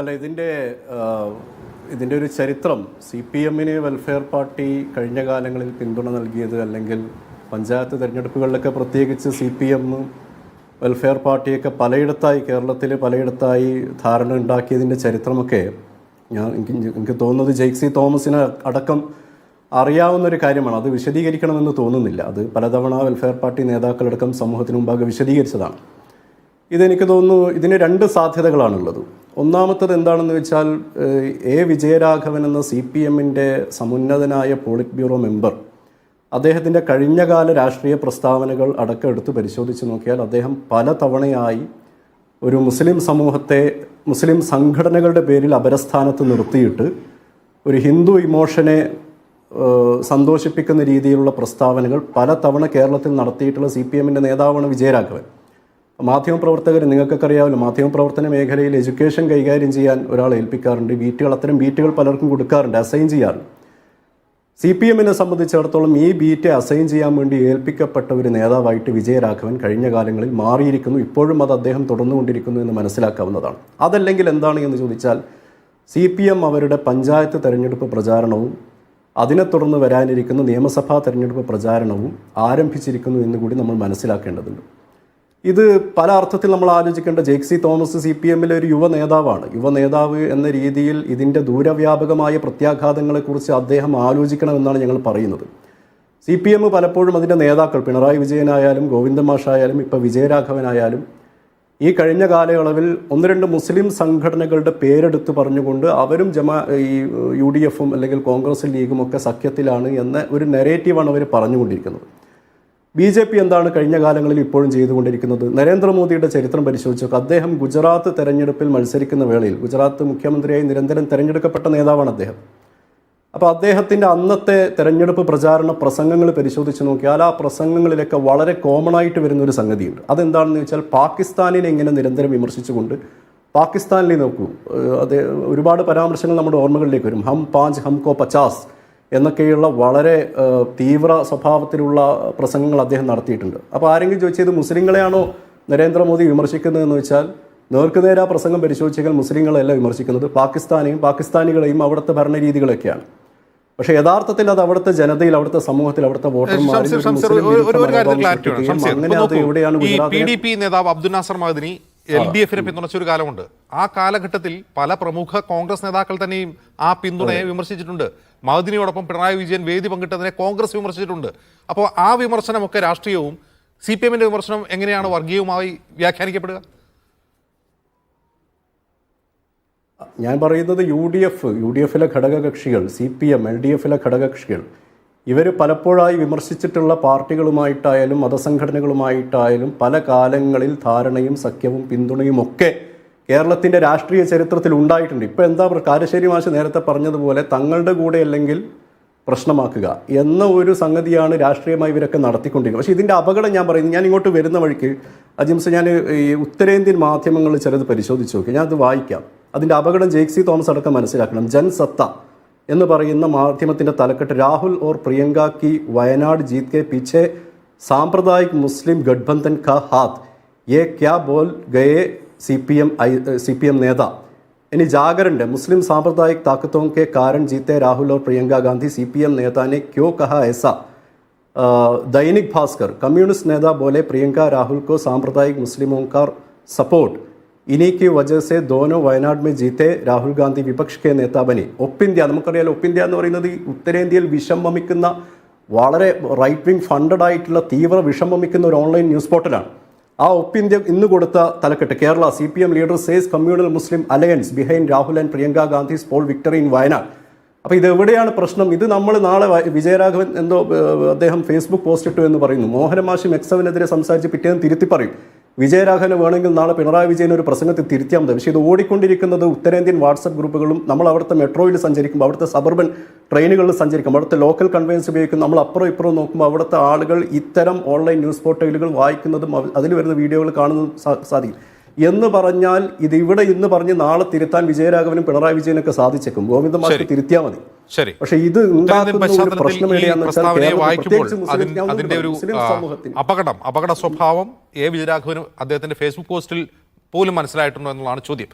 അല്ല ഇതിന്റെ ഇതിന്റെ ഒരു ചരിത്രം സി പി എമ്മിന് വെൽഫെയർ പാർട്ടി കഴിഞ്ഞ കാലങ്ങളിൽ പിന്തുണ നൽകിയത് അല്ലെങ്കിൽ പഞ്ചായത്ത് തിരഞ്ഞെടുപ്പുകളിലൊക്കെ പ്രത്യേകിച്ച് സി പി എം വെൽഫെയർ പാർട്ടിയൊക്കെ പലയിടത്തായി കേരളത്തിൽ പലയിടത്തായി ധാരണ ഉണ്ടാക്കിയതിന്റെ ചരിത്രമൊക്കെ ഞാൻ എനിക്ക് എനിക്ക് തോന്നുന്നത് ജെയ്ക്സി തോമസിന് അടക്കം അറിയാവുന്ന ഒരു കാര്യമാണ്. അത് വിശദീകരിക്കണമെന്ന് തോന്നുന്നില്ല. അത് പലതവണ വെൽഫെയർ പാർട്ടി നേതാക്കളടക്കം സമൂഹത്തിന് മുമ്പാകെ വിശദീകരിച്ചതാണ്. ഇതെനിക്ക് തോന്നുന്നു ഇതിന് രണ്ട് സാധ്യതകളാണുള്ളത്. ഒന്നാമത്തത് എന്താണെന്ന് വെച്ചാൽ എ വിജയരാഘവൻ എന്ന സി പി എമ്മിന്റെ സമുന്നതനായ പോളിറ്റ് ബ്യൂറോ മെമ്പർ അദ്ദേഹത്തിന്റെ കഴിഞ്ഞകാല രാഷ്ട്രീയ പ്രസ്താവനകൾ അടക്കം എടുത്ത് പരിശോധിച്ച് നോക്കിയാൽ അദ്ദേഹം പല തവണയായി ഒരു മുസ്ലിം സമൂഹത്തെ മുസ്ലിം സംഘടനകളുടെ പേരിൽ അപരസ്ഥാനത്ത് നിർത്തിയിട്ട് ഒരു ഹിന്ദു ഇമോഷനെ സന്തോഷിപ്പിക്കുന്ന രീതിയിലുള്ള പ്രസ്താവനകൾ പല തവണ കേരളത്തിൽ നടത്തിയിട്ടുള്ള സി പി എമ്മിന്റെ നേതാവാണ് വിജയരാഘവൻ. മാധ്യമപ്രവർത്തകർ നിങ്ങൾക്കൊക്കെ അറിയാമല്ലോ മാധ്യമ പ്രവർത്തന മേഖലയിൽ എഡ്യൂക്കേഷൻ കൈകാര്യം ചെയ്യാൻ ഒരാൾ ഏൽപ്പിക്കാറുണ്ട്. ബീറ്റുകൾ അത്തരം ബീറ്റുകൾ പലർക്കും കൊടുക്കാറുണ്ട് അസൈൻ ചെയ്യാറുണ്ട് സി പി എമ്മിനെ സംബന്ധിച്ചിടത്തോളം ഈ ബീറ്റ് അസൈൻ ചെയ്യാൻ വേണ്ടി ഏൽപ്പിക്കപ്പെട്ട ഒരു നേതാവായിട്ട് വിജയരാഘവൻ കഴിഞ്ഞ കാലങ്ങളിൽ മാറിയിരിക്കുന്നു. ഇപ്പോഴും അത് അദ്ദേഹം തുടർന്നുകൊണ്ടിരിക്കുന്നു എന്ന് മനസ്സിലാക്കാവുന്നതാണ്. അതല്ലെങ്കിൽ എന്താണ് എന്ന് ചോദിച്ചാൽ സി പി എം അവരുടെ പഞ്ചായത്ത് തെരഞ്ഞെടുപ്പ് പ്രചാരണവും അതിനെ തുടർന്ന് വരാനിരിക്കുന്ന നിയമസഭാ തെരഞ്ഞെടുപ്പ് പ്രചാരണവും ആരംഭിച്ചിരിക്കുന്നു എന്നുകൂടി നമ്മൾ മനസ്സിലാക്കേണ്ടതുണ്ട്. ഇത് പല അർത്ഥത്തിൽ നമ്മൾ ആലോചിക്കേണ്ട ജെക്സി തോമസ് സി പി എമ്മിലെ ഒരു യുവ നേതാവാണ്. യുവ നേതാവ് എന്ന രീതിയിൽ ഇതിന്റെ ദൂരവ്യാപകമായ പ്രത്യാഘാതങ്ങളെക്കുറിച്ച് അദ്ദേഹം ആലോചിക്കണമെന്നാണ് ഞങ്ങൾ പറയുന്നത്. സി പി എം പലപ്പോഴും അതിന്റെ നേതാക്കൾ പിണറായി വിജയനായാലും ഗോവിന്ദ മാഷായാലും ഇപ്പോൾ വിജയരാഘവനായാലും ഈ കഴിഞ്ഞ കാലയളവിൽ ഒന്ന് രണ്ട് മുസ്ലിം സംഘടനകളുടെ പേരെടുത്ത് പറഞ്ഞുകൊണ്ട് അവരും ജമാ ഈ യു ഡി എഫും അല്ലെങ്കിൽ കോൺഗ്രസ് ലീഗും ഒക്കെ സഖ്യത്തിലാണ് എന്ന ഒരു നെറേറ്റീവാണ് അവർ പറഞ്ഞുകൊണ്ടിരിക്കുന്നത്. ബി ജെ പി എന്താണ് കഴിഞ്ഞ കാലങ്ങളിൽ ഇപ്പോഴും ചെയ്തുകൊണ്ടിരിക്കുന്നത്? നരേന്ദ്രമോദിയുടെ ചരിത്രം പരിശോധിച്ചൊക്കെ അദ്ദേഹം ഗുജറാത്ത് തെരഞ്ഞെടുപ്പിൽ മത്സരിക്കുന്ന വേളയിൽ ഗുജറാത്ത് മുഖ്യമന്ത്രിയായി നിരന്തരം തെരഞ്ഞെടുക്കപ്പെട്ട നേതാവാണ് അദ്ദേഹം. അപ്പോൾ അദ്ദേഹത്തിന്റെ അന്നത്തെ തെരഞ്ഞെടുപ്പ് പ്രചാരണ പ്രസംഗങ്ങൾ പരിശോധിച്ച് നോക്കിയാൽ ആ പ്രസംഗങ്ങളിലൊക്കെ വളരെ കോമൺ ആയിട്ട് വരുന്ന ഒരു സംഗതിയുണ്ട്. അതെന്താണെന്ന് വെച്ചാൽ പാകിസ്ഥാനിനെ ഇങ്ങനെ നിരന്തരം വിമർശിച്ചുകൊണ്ട് പാകിസ്ഥാനിൽ നോക്കൂ അതെ ഒരുപാട് പരാമർശങ്ങൾ നമ്മുടെ ഓർമ്മകളിലേക്ക് വരും. ഹം പാഞ്ച് ഹംകോ പച്ചാസ് എന്നൊക്കെയുള്ള വളരെ തീവ്ര സ്വഭാവത്തിലുള്ള പ്രസംഗങ്ങൾ അദ്ദേഹം നടത്തിയിട്ടുണ്ട്. അപ്പോൾ ആരെങ്കിലും ചോദിച്ചത് മുസ്ലിങ്ങളെയാണോ നരേന്ദ്രമോദി വിമർശിക്കുന്നതെന്ന് വെച്ചാൽ നേർക്കുനേര പ്രസംഗം പരിശോധിച്ചാൽ മുസ്ലിങ്ങളെയല്ല വിമർശിക്കുന്നത്. പാകിസ്ഥാനെയും പാകിസ്ഥാനികളെയും അവിടുത്തെ ഭരണരീതികളൊക്കെയാണ്. പക്ഷേ യഥാർത്ഥത്തിൽ അത് അവിടുത്തെ ജനതയിൽ അവിടുത്തെ സമൂഹത്തിൽ അവിടുത്തെ വോട്ടർമാർ എവിടെയാണ് പി ഡി പി നേതാവ് അബ്ദുൽ നാസർ മഹദിനി എൽ ഡി എഫിനെ പിന്തുണച്ച ഒരു കാലമുണ്ട്. ആ കാലഘട്ടത്തിൽ പല പ്രമുഖ കോൺഗ്രസ് നേതാക്കൾ തന്നെയും ആ പിന്തുണയെ വിമർശിച്ചിട്ടുണ്ട്. മഹദിനിയോടൊപ്പം പിണറായി വിജയൻ വേദി പങ്കിട്ടതിനെ കോൺഗ്രസ് വിമർശിച്ചിട്ടുണ്ട്. അപ്പോൾ ആ വിമർശനമൊക്കെ രാഷ്ട്രീയവും സി പി എമ്മിന്റെ വിമർശനം എങ്ങനെയാണ് വർഗീയവുമായി വ്യാഖ്യാനിക്കപ്പെടുക? ഞാൻ പറയുന്നത് U D F U D എഫിലെ ഘടകകക്ഷികൾ C P M L D എഫിലെ ഘടകകക്ഷികൾ ഇവർ പലപ്പോഴായി വിമർശിച്ചിട്ടുള്ള പാർട്ടികളുമായിട്ടായാലും മതസംഘടനകളുമായിട്ടായാലും പല കാലങ്ങളിൽ ധാരണയും സഖ്യവും പിന്തുണയും ഒക്കെ കേരളത്തിന്റെ രാഷ്ട്രീയ ചരിത്രത്തിൽ ഉണ്ടായിട്ടുണ്ട്. ഇപ്പോൾ എന്താ കാരശ്ശേരി മാഷ് നേരത്തെ പറഞ്ഞതുപോലെ തങ്ങളുടെ കൂടെ അല്ലെങ്കിൽ പ്രശ്നമാക്കുക എന്ന ഒരു സംഗതിയാണ് രാഷ്ട്രീയമായി ഇവരൊക്കെ നടത്തിക്കൊണ്ടിരിക്കുന്നത്. പക്ഷേ ഇതിന്റെ അപകടം ഞാൻ പറയുന്നത് ഞാൻ ഇങ്ങോട്ട് വരുന്ന വഴിക്ക് അജിംസ് ഞാൻ ഈ ഉത്തരേന്ത്യൻ മാധ്യമങ്ങൾ ചിലത് പരിശോധിച്ച് നോക്കി. ഞാൻ അത് വായിക്കാം. അതിന്റെ അപകടം ജെയ്ക്സി തോമസ് അടക്കം മനസ്സിലാക്കണം. ജൻസത്ത എന്ന് പറയുന്ന മാധ്യമത്തിന്റെ തലക്കെട്ട് രാഹുൽ ഓർ പ്രിയങ്ക കി വയനാട് ജീത് കെ പീछे സാമ്പ്രദായിക് മുസ്ലിം ഗഡ്ബന്ധൻ ക ഹാത്ത് എ ക്യാ ബോൽ ഗയെ C P M I C P M നേതാ. ഇനി ജാഗരന്റെ മുസ്ലിം സാമ്പ്രദായിക് താക്കത്വം കെ കാരൻ ജീത്തെ Rahul or Priyanka Gandhi C P M നേതാനെ ക്യോ കഹ എസ? ദൈനിക് ഭാസ്കർ കമ്മ്യൂണിസ്റ്റ് നേതാ പോലെ പ്രിയങ്ക രാഹുൽ കോ സാമ്പ്രദായിക് മുസ്ലിമോക്കാർ സപ്പോർട്ട്. इन्हीं की वजह से दोनों വയനാട് में जीते രാഹുൽ ഗാന്ധി വിപക്ഷ കെ നേതാ ബനി ഒപ്പിന്ത്യ നമുക്കറിയാലോ ഒപ്പിന്ത്യ എന്ന് പറയുന്നത് ഈ ഉത്തരേന്ത്യയിൽ വിഷം വമിക്കുന്ന വളരെ റൈറ്റ് വിങ് ഫണ്ടഡ് ആയിട്ടുള്ള തീവ്ര വിഷം വമിക്കുന്ന ഒരു ഓൺലൈൻ ന്യൂസ് പോർട്ടലാണ് ആ ഒപ്പിന്ത്യ ഇന്ന് കൊടുത്ത തലക്കെട്ട് Kerala C P M leader says communal Muslim alliance behind Rahul and Priyanka Gandhi's poll victory in Wayanad അപ്പോൾ ഇത് എവിടെയാണ് പ്രശ്നം ഇത് നമ്മൾ നാളെ വ- വിജയരാഘവൻ എന്തോ ഏഹ്, അദ്ദേഹം ഫേസ്ബുക്ക് പോസ്റ്റ് ഇട്ടു എന്ന് പറയുന്നു മോഹനമാഷി മെക്സവിനെതിരെ സംസാരിച്ച് പിറ്റേന്ന് തിരുത്തി പറയും വിജയരാഘവന് വേണമെങ്കിൽ നാളെ പിണറായി വിജയൻ ഒരു പ്രസംഗത്തിൽ തിരുത്തിയാൽ മതി. പക്ഷേ ഇത് ഓടിക്കൊണ്ടിരിക്കുന്നത് ഉത്തരേന്ത്യൻ വാട്സപ്പ് ഗ്രൂപ്പുകളും നമ്മൾ അവിടുത്തെ മെട്രോയിൽ സഞ്ചരിക്കുമ്പോൾ അവിടുത്തെ സബർബൻ ട്രെയിനുകളിൽ സഞ്ചരിക്കും അവിടുത്തെ ലോക്കൽ കൺവെയൻസ് ഉപയോഗിക്കും നമ്മൾ അപ്പുറം ഇപ്പുറം നോക്കുമ്പോൾ അവിടുത്തെ ആളുകൾ ഇത്തരം ഓൺലൈൻ ന്യൂസ് പോർട്ടലുകൾ വായിക്കുന്നതും അതിൽ വരുന്ന വീഡിയോകൾ കാണുന്നതും സാധിക്കും. എന്ന് പറഞ്ഞാൽ ഇത് ഇവിടെ ഇന്ന് പറഞ്ഞ് നാളെ തിരുത്താൻ വിജയരാഘവനും പിണറായി വിജയനൊക്കെ സാധിച്ചേക്കും. ഗോവിന്ദ മാഷ് തിരുത്തിയാൽ മതി. ശരി. പക്ഷെ ഇത് അതിന്റെ ഒരു അപകടം അപകട സ്വഭാവം എ വിജയരാഘവനും അദ്ദേഹത്തിന്റെ ഫേസ്ബുക്ക് പോസ്റ്റിൽ പോലും മനസ്സിലായിട്ടുണ്ടോ എന്നുള്ളതാണ് ചോദ്യം.